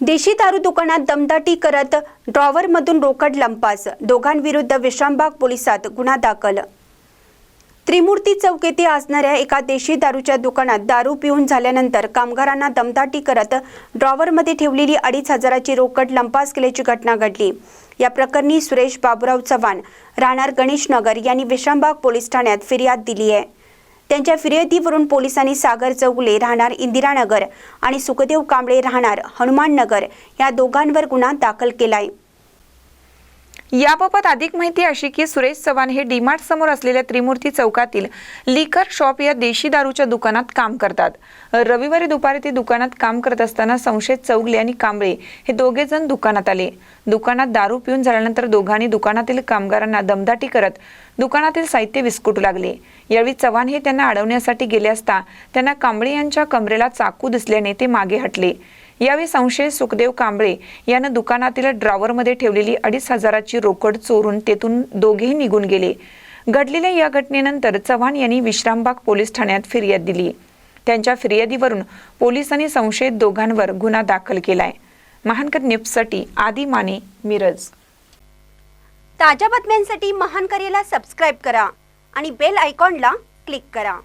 देशी दारू दुकानात दमदाटी करत ड्रॉवरमधून रोकड लंपास. दोघांविरुद्ध विश्रामबाग पोलिसात गुन्हा दाखल. त्रिमूर्ती चौक येथे असणाऱ्या एका देशी दारूच्या दुकानात दारू पिऊन झाल्यानंतर कामगारांना दमदाटी करत ड्रॉवरमध्ये ठेवलेली अडीच हजाराची रोकड लंपास केल्याची घटना घडली. या प्रकरणी सुरेश बाबुराव चव्हाण राहणार गणेशनगर यांनी विश्रामबाग पोलीस ठाण्यात फिर्याद दिली आहे. त्यांच्या फिर्यादीवरून पोलिसांनी सागर चौगुले राहणार इंदिरानगर आणि सुखदेव कांबळे राहणार हनुमान नगर या दोघांवर गुन्हा दाखल केलाय. याबाबत अधिक माहिती अशी की सुरेश चव्हाण हे डीमार्ट समोर असलेल्या त्रिमूर्ती चौकातील लिकर शॉप या देशी दारूच्या दुकानात काम करतात. रविवारी दुपारी ते दुकानात काम करत असताना संशयित चौगले आणि कांबळे हे दोघे जण दुकानात आले. दुकानात दारू पिऊन झाल्यानंतर दोघांनी दुकानातील कामगारांना दमदाटी करत दुकानातील साहित्य विस्कुटू लागले. यावेळी चव्हाण हे त्यांना अडवण्यासाठी गेले असता त्यांना कांबळे यांच्या कमरेला चाकू दिसल्याने ते मागे हटले. यावेळी संशयित सुखदेव कांबळे यानं दुकानातील ड्रॉवरमध्ये ठेवलेली अडीच हजाराची रोकड चोरून तेथून दोघेही निघून गेले. घडलेल्या या घटनेनंतर चव्हाण यांनी विश्रामबाग पोलीस ठाण्यात फिर्याद दिली. त्यांच्या फिर्यादीवरून पोलिसांनी संशयित दोघांवर गुन्हा दाखल केलाय. महानकर न्यूजसाठी आदी माने मिरज. ताज्या बातम्यांसाठी महानकरेला सबस्क्राईब करा आणि बेल आयकॉनला क्लिक करा.